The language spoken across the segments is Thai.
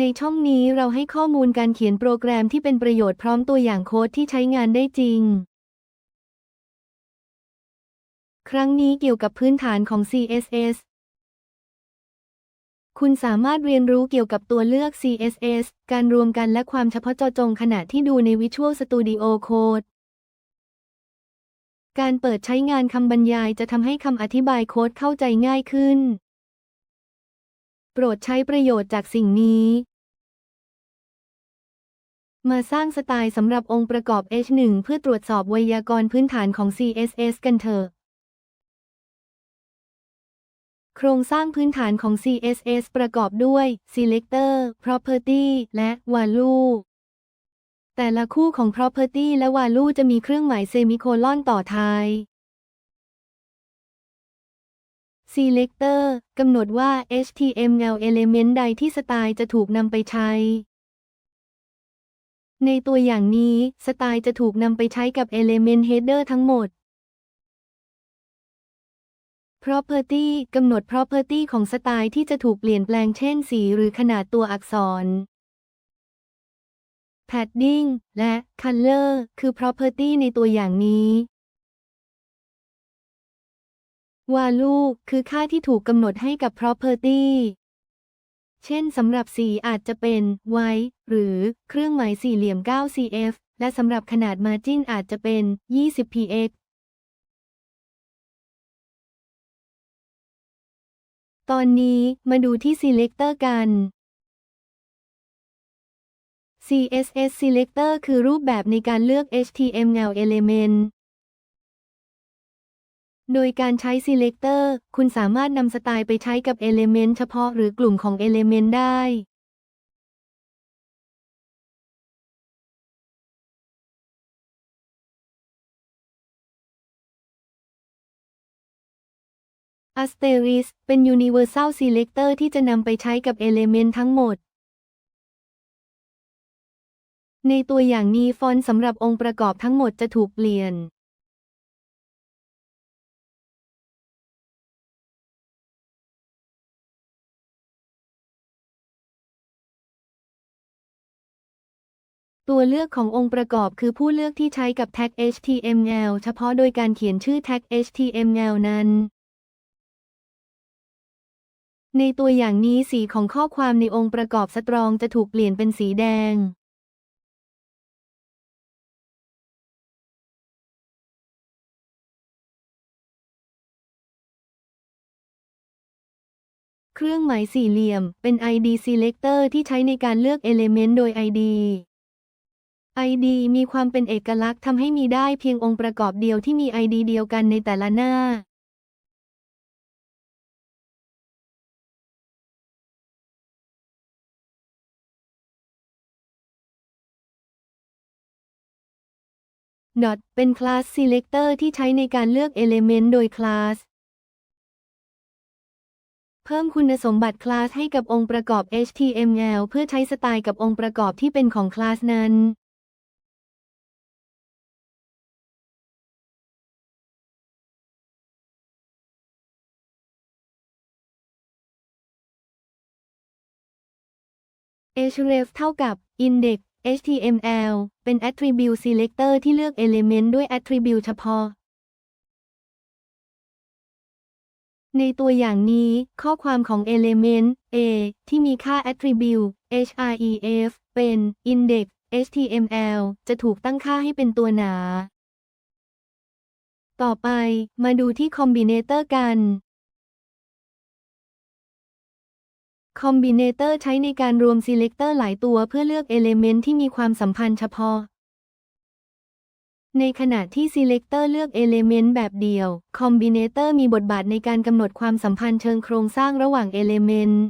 ในช่องนี้เราให้ข้อมูลการเขียนโปรแกรมที่เป็นประโยชน์พร้อมตัวอย่างโค้ดที่ใช้งานได้จริง ครั้งนี้เกี่ยวกับพื้นฐานของ CSS คุณสามารถเรียนรู้เกี่ยวกับตัวเลือก CSS การรวมกันและความเฉพาะเจาะจงขณะที่ดูใน Visual Studio Code การเปิดใช้งานคำบรรยายจะทำให้คำอธิบายโค้ดเข้าใจง่ายขึ้น โปรดใช้ประโยชน์จากสิ่งนี้ มาสร้างสไตล์สำหรับองค์ประกอบ H1 เพื่อตรวจสอบไวยากรณ์พื้นฐานของ CSS กันเถอะ โครงสร้างพื้นฐานของ CSS ประกอบด้วย Selector Property และ Value แต่ละคู่ของ Property และ Value จะมีเครื่องหมายเซมิโคลอนต่อท้าย Selector กำหนดว่า HTML element ใดที่สไตล์จะถูกนำไปใช้ ในตัวอย่างนี้ สไตล์จะถูกนำไปใช้กับ element header ทั้งหมด Property กำหนด Property ของสไตล์ที่จะถูกเปลี่ยนแปลงเช่น สีหรือขนาดตัวอักษร Padding และ Color คือ Property ในตัวอย่างนี้ Value คือค่าที่ถูกกำหนดให้กับ Property เช่นสำหรับสีอาจจะเป็น white หรือเครื่องหมายสี่เหลี่ยม 9cf และสำหรับขนาด margin อาจจะเป็น 20px ตอนนี้มาดูที่ Selector กัน CSS Selector คือรูปแบบในการเลือก HTML element โดยการใช้ Selector คุณสามารถนำสไตล์ไปใช้กับ element เฉพาะหรือกลุ่มของ element ได้ Asterisk เป็น Universal Selector ที่จะนำไปใช้กับ element ทั้งหมด ในตัวอย่างนี้ฟอนต์สำหรับองค์ประกอบทั้งหมดจะถูกเปลี่ยน ตัวเลือกขององค์ประกอบคือผู้เลือกที่ใช้กับแท็ก HTML เฉพาะโดยการเขียนชื่อแท็ก HTML นั้น ในตัวอย่างนี้สีของข้อความในองค์ประกอบสตรองจะถูกเปลี่ยนเป็นสีแดง เครื่องหมายสี่เหลี่ยม เป็น ID Selector ที่ใช้ในการเลือก Element โดย ID ID มีความเป็นเอกลักษณ์ทำให้มีได้เพียงองค์ประกอบเดียวที่มี ID เดียวกันในแต่ละหน้า Not เป็นคลาส Selector ที่ใช้ในการเลือก Element โดยคลาส เพิ่มคุณสมบัติคลาสให้กับองค์ประกอบ HTML เพื่อใช้สไตล์กับองค์ประกอบที่เป็นของคลาสนั้น href เท่ากับ index html เป็น attribute selector ที่เลือก element ด้วย attribute เฉพาะ ในตัวอย่างนี้ ข้อความของ element a ที่มีค่า attribute href เป็น index html จะถูกตั้งค่าให้เป็นตัวหนา ต่อไปมาดูที่ combinator กัน คอมบิเนเตอร์ใช้ในการรวมซีเลกเตอร์หลายตัวเพื่อเลือกเอเลเมนต์ที่มีความสัมพันธ์เฉพาะ ในขณะที่ซีเลกเตอร์เลือกเอเลเมนต์แบบเดียว คอมบิเนเตอร์มีบทบาทในการกำหนดความสัมพันธ์เชิงโครงสร้างระหว่างเอเลเมนต์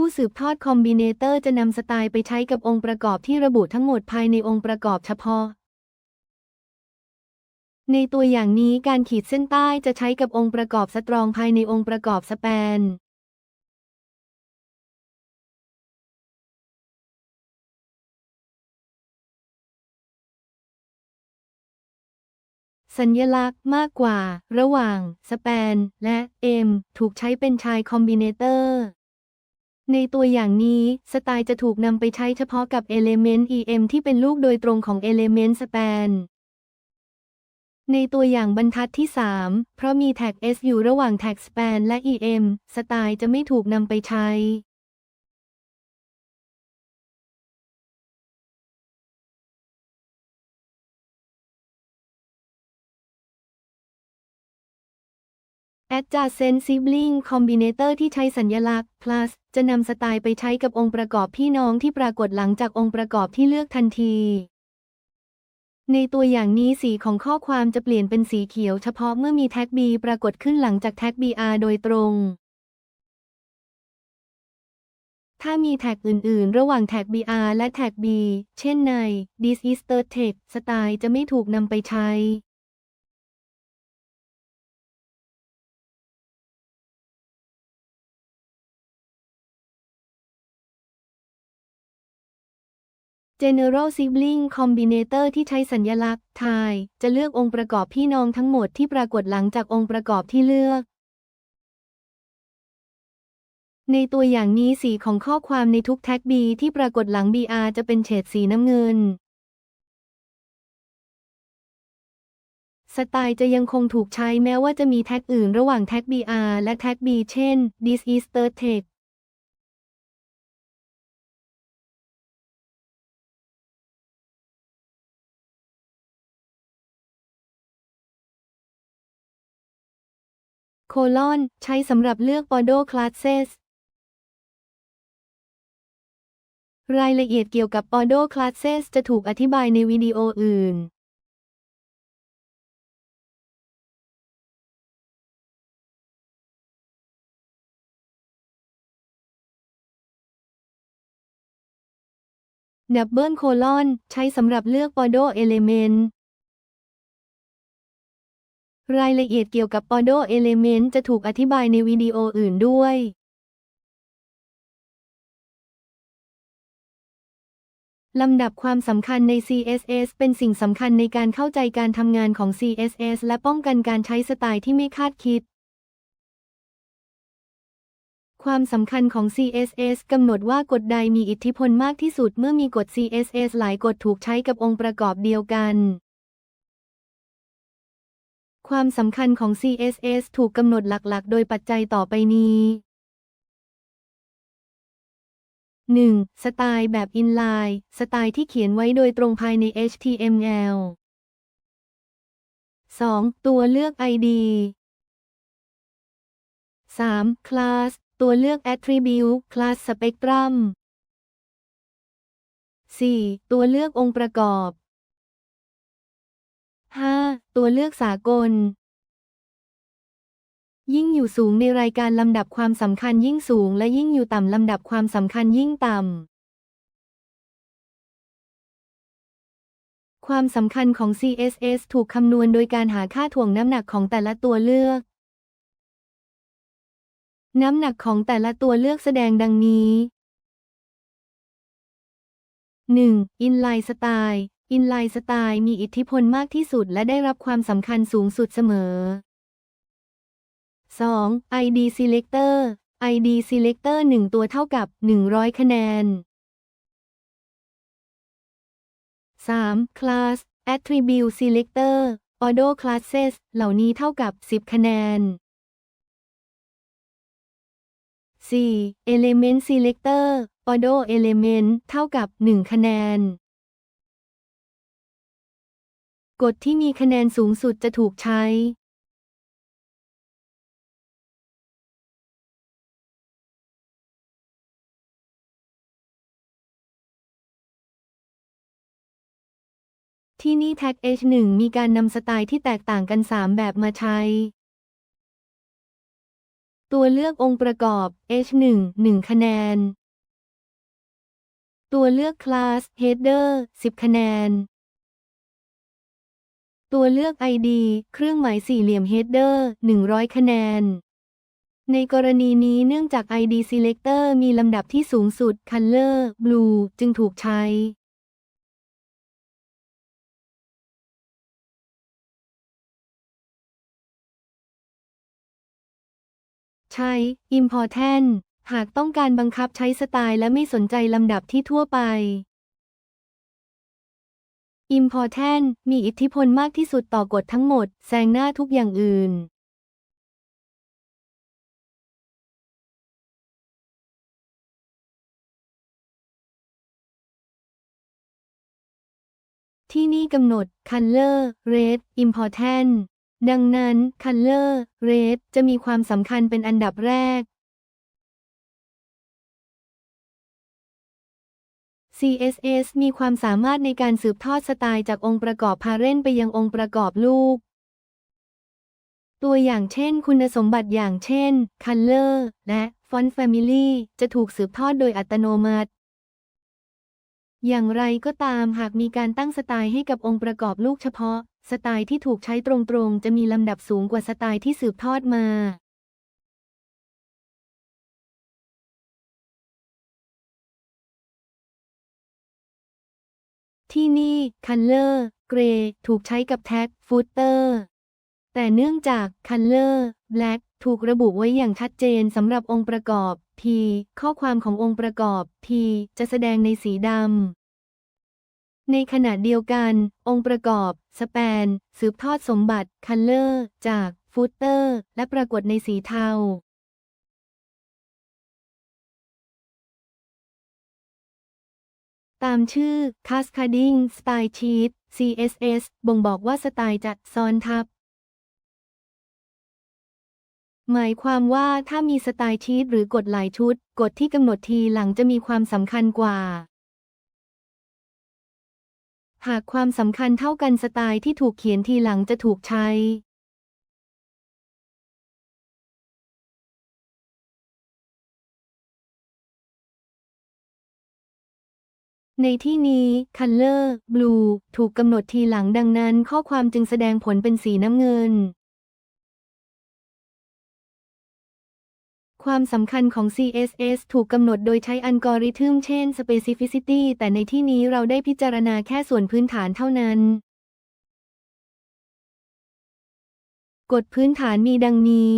ผู้สืบทอดคอมบิเนเตอร์จะนำสไตล์ไปใช้กับองค์ประกอบที่ระบุทั้งหมดภายในองค์ประกอบเฉพาะ ในตัวอย่างนี้การขีดเส้นใต้จะใช้กับองค์ประกอบสตรองภายในองค์ประกอบสแปนสัญลักษณ์มากกว่า ระหว่าง สแปน และ m ถูกใช้เป็นชายคอมบิเนเตอร์ ในตัวอย่างนี้ สไตล์จะถูกนำไปใช้เฉพาะกับ element em ที่เป็นลูกโดยตรงของ element span ในตัวอย่างบรรทัดที่ 3 เพราะมีแท็ก s อยู่ระหว่างแท็ก span และ em สไตล์จะไม่ถูกนำไปใช้ adjacent sibling combinator ที่ใช้สัญลักษณ์ plus จะนำสไตล์ไปใช้กับองค์ประกอบพี่น้องที่ปรากฏหลังจากองค์ประกอบที่เลือกทันที ในตัวอย่างนี้สีของข้อความจะเปลี่ยนเป็นสีเขียวเฉพาะเมื่อมีแท็ก B ปรากฏขึ้นหลังจากแท็ก BR โดยตรง ถ้ามีแท็กอื่น ๆ ระหว่างแท็ก BR และแท็ก B เช่นใน this is the text สไตล์จะไม่ถูกนำไปใช้ General Sibling Combinator ที่ใช้สัญลักษณ์ tie จะเลือกองค์ประกอบพี่น้องทั้งหมดที่ปรากฏหลังจากองค์ประกอบที่เลือก ในตัวอย่างนี้สีของข้อความในทุกแท็ก B ที่ปรากฏหลัง BR จะเป็นเฉดสีน้ำเงิน สไตล์จะยังคงถูกใช้แม้ว่าจะมีแท็กอื่นระหว่างแท็ก BR และแท็ก B เช่น this is the text โคลอนใช้สำหรับเลือก Border classes รายละเอียดเกี่ยวกับ Border classes จะถูกอธิบายในวิดีโออื่น ดับเบิลโคลอนใช้สำหรับเลือก Bordeaux element รายละเอียดเกี่ยวกับ border element จะถูกอธิบายในวิดีโออื่นด้วยลำดับความสำคัญใน CSS เป็นสิ่งสำคัญในการเข้าใจการทำงานของ CSS และป้องกันการใช้สไตล์ที่ไม่คาดคิด ความสำคัญของ CSS กำหนดว่ากฎใดมีอิทธิพลมากที่สุดเมื่อมีกฎ CSS หลายกฎถูกใช้กับองค์ประกอบเดียวกัน ความสำคัญของ CSS ถูกกำหนดหลักๆ โดยปัจจัยต่อไปนี้ 1. สไตล์แบบ inline สไตล์ที่เขียนไว้โดยตรงภายใน HTML 2. ตัวเลือก ID 3. class ตัวเลือก attribute class spectrum 4. ตัวเลือกองค์ประกอบ 5. ตัวเลือกสากล ยิ่งอยู่สูงในรายการลำดับความสำคัญยิ่งสูง และยิ่งอยู่ต่ำลำดับความสำคัญยิ่งต่ำ ความสำคัญของ CSS ถูกคำนวณโดยการหาค่าถ่วงน้ำหนักของแต่ละตัวเลือก น้ำหนักของแต่ละตัวเลือกแสดงดังนี้ 1. Inline Style อินไลน์สไตล์มีอิทธิพลมากที่สุดและได้รับความสำคัญสูงสุดเสมอ 2. ID Selector ID Selector 1 ตัวเท่ากับ 100 คะแนน 3. Class Attribute Selector Auto Classes เหล่านี้เท่ากับ 10 คะแนน 4. Element Selector Auto Element เท่ากับ 1 คะแนน กฎที่มีคะแนนสูงสุดจะถูกใช้ที่นี่ Tag H1 มีการนำสไตล์ที่แตกต่างกัน 3 แบบมาใช้ ตัวเลือกองค์ประกอบ H1 1 คะแนน ตัวเลือก Class Header 10 คะแนน ตัวเลือก ID เครื่องหมายสี่เหลี่ยมเฮ header 100 คะแนน ในกรณีนี้เนื่องจาก ID selector มีลำดับที่สูงสุด color blue จึงถูกใช้ใช้ important หากต้องการบังคับใช้สไตล์และไม่สนใจลำดับที่ทั่วไป important มีอิทธิพลมากที่สุดต่อกฎทั้งหมด แซงหน้าทุกอย่างอื่น ที่นี่กำหนด color red important ดังนั้น color red จะมีความสำคัญเป็นอันดับแรก CSS มีความสามารถในการสืบทอดสไตล์จากองค์ประกอบพาเรนไปยังองค์ประกอบลูก ตัวอย่างเช่น คุณสมบัติอย่างเช่น Color และ Font Family จะถูกสืบทอดโดยอัตโนมัติ อย่างไรก็ตามหากมีการตั้งสไตล์ให้กับองค์ประกอบลูกเฉพาะ สไตล์ที่ถูกใช้ตรงๆ จะมีลำดับสูงกว่าสไตล์ที่สืบทอดมา ที่นี่ Color Gray ถูกใช้กับแท็ก Footer แต่เนื่องจาก Color Black ถูกระบุไว้อย่างชัดเจนสำหรับองค์ประกอบ P ข้อความขององค์ประกอบ P จะแสดงในสีดำ ในขณะเดียวกัน องค์ประกอบ Span สืบทอดสมบัติ Color จาก Footer และปรากฏในสีเทา ตามชื่อ Cascading Style Sheet CSS บ่งบอกว่าสไตล์จะซ้อนทับ หมายความว่าถ้ามีสไตล์ชีตหรือกฎหลายชุด กฎที่กำหนดทีหลังจะมีความสำคัญกว่า หากความสำคัญเท่ากันสไตล์ที่ถูกเขียนทีหลังจะถูกใช้ ในที่นี้ Color Blue ถูกกำหนดทีหลังดังนั้น ข้อความจึงแสดงผลเป็นสีน้ำเงิน ความสำคัญของ CSS ถูกกำหนดโดยใช้อัลกอริทึมเช่น Specificity แต่ในที่นี้เราได้พิจารณาแค่ส่วนพื้นฐานเท่านั้น กฎพื้นฐานมีดังนี้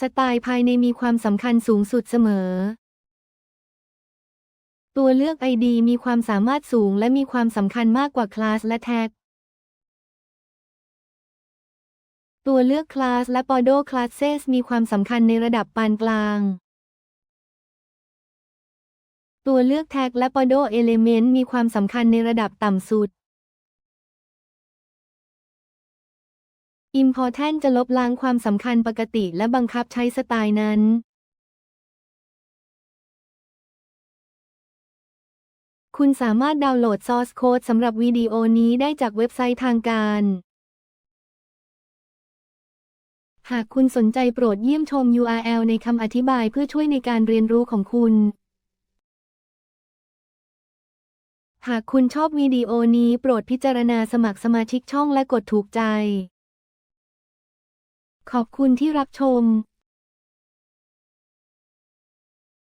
สไตล์ภายในมีความสำคัญสูงสุดเสมอ ตัวเลือก ID มีความสามารถสูงและมีความสำคัญมากกว่าคลาสและแท็ก ตัวเลือกคลาสและ Podo Classes มีความสำคัญในระดับปานกลาง ตัวเลือกแท็กและ Podo Element มีความสำคัญในระดับต่ำสุด Important จะลบล้างความสำคัญปกติและบังคับใช้สไตล์นั้น คุณสามารถดาวน์โหลด Source Code สำหรับวิดีโอนี้ได้จากเว็บไซต์ทางการ หากคุณสนใจโปรดเยี่ยมชม URL ในคำอธิบายเพื่อช่วยในการเรียนรู้ของคุณ หากคุณชอบวิดีโอนี้โปรดพิจารณาสมัครสมาชิกช่องและกดถูกใจ ขอบคุณที่รับชม